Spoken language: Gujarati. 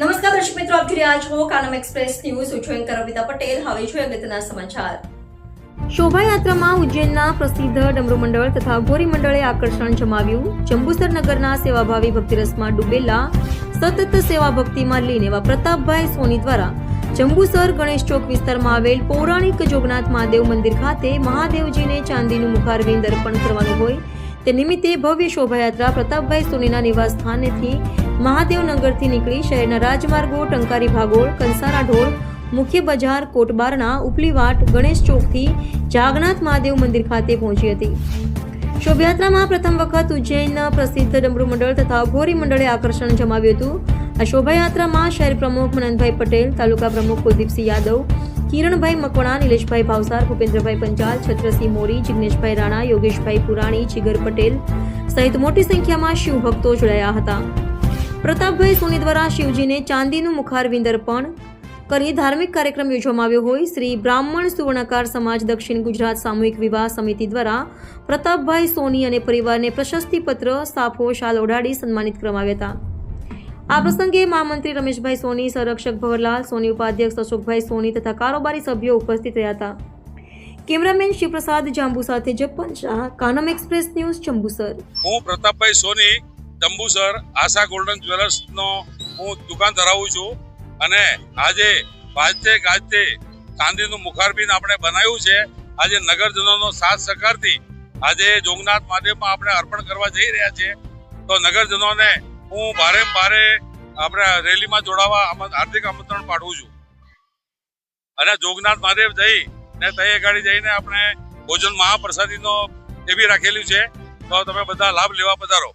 નમસ્કાર દર્શક મિત્રો, આપ જોઈ રહ્યા છો Kanam Express News. Anchor Amita Patel. હવે જોઈએ અગત્યના સમાચાર. શોભાયાત્રામાં ઉજ્જૈનના પ્રસિદ્ધ ડમરુ મંડળ તથા ગોરી મંડળે આકર્ષણ જમાવ્યું. જંબુસર નગરના સેવાભાવી ભક્તિરસમાં ડૂબેલા સતત સેવા ભક્તિમાં લીન એવા પ્રતાપભાઈ સોની દ્વારા જંબુસર ગણેશ ચોક વિસ્તારમાં આવેલ પૌરાણિક જોગનાથ મહાદેવ મંદિર ખાતે મહાદેવજીને ચાંદીનું મુખારવિંદ અર્પણ કરવાનું હોય તે નિમિત્તે ભવ્ય શોભાયાત્રા પ્રતાપભાઈ સોનીના નિવાસ સ્થાનેથી મહાદેવનગરથી નીકળી શહેરના રાજમાર્ગો, ટંકારી ભાગોળ, કંસારા ઢોળ મુખ્ય બજાર, કોટબારણા, ઉપલીવાટ, ગણેશ ચોકથી જાગનાથ મહાદેવ મંદિર ખાતે પહોંચી હતી. શોભાયાત્રામાં પ્રથમ વખત ઉજ્જૈનના પ્રસિદ્ધ ડમરુ મંડળ તથા ઘોરી મંડળે આકર્ષણ જમાવ્યું હતું. આ શોભાયાત્રામાં શહેર પ્રમુખ મનનભાઈ પટેલ, તાલુકા પ્રમુખ કુલદીપસિંહ યાદવ કિરણભાઈ મકવાણા, નિલેશભાઈ ભાવસાર, ભૂપેન્દ્રભાઈ પંચાલ, છત્રસિંહ મોરી, જિગ્નેશભાઈ રાણા, યોગેશભાઈ પુરાણી જીગર પટેલ સહિત મોટી સંખ્યામાં શિવભક્તો જોડાયા હતા. પ્રતાપભાઈ સોની દ્વારા શિવજીને ચાંદીનું મુખારવિંદ અર્પણ કરી ધાર્મિક કાર્યક્રમ યોજવામાં આવ્યો હોય. શ્રી બ્રાહ્મણ સુવર્ણકાર સમાજ દક્ષિણ ગુજરાત સામૂહિક વિવાહ સમિતિ દ્વારા પ્રતાપભાઈ સોની અને પરિવારને પ્રશસ્તિપત્ર, સાફો, શાલ ઓઢાડી સન્માનિત કરવામાં આવ્યા હતા. આ પ્રસંગે મહામંત્રી રમેશભાઈ સોની, સંરક્ષક ભવરલાલ, સોની ઉપાધ્યક્ષ અશોકભાઈ સોની તથા કારોબારી સભ્યો ઉપસ્થિત રહ્યા હતા. કેમેરામેન શિવપ્રસાદ જાંબુ સાથે જપન શાહ, કાનમ એક્સપ્રેસ ન્યૂઝ, જંબુસર. હું પ્રતાપભાઈ સોની, જંબુસર, આશા ગોલ્ડન જ્વેલર્સનો હું દુકાન ધરાવું છું અને આજે વાજતે ગાજતે ચાંદીનું મુખારબીન આપણે બનાવ્યું છે. આજે નગરજનોનો સાથ સહકારથી આજે જોગનાથ મહાદેવમાં આપણે અર્પણ કરવા જઈ રહ્યા છીએ. તો નગરજનોને હું ભારે ભારે આપણે રેલીમાં જોડાવા હાર્દિક આમંત્રણ પાઠવું છું. અને જોગનાથ મહાદેવ જઈ ને તઈ ગાડી જઈને આપણે ભોજન મહાપ્રસાદીનો એ બી રાખેલું છે. તો તમે બધા લાભ લેવા પધારો.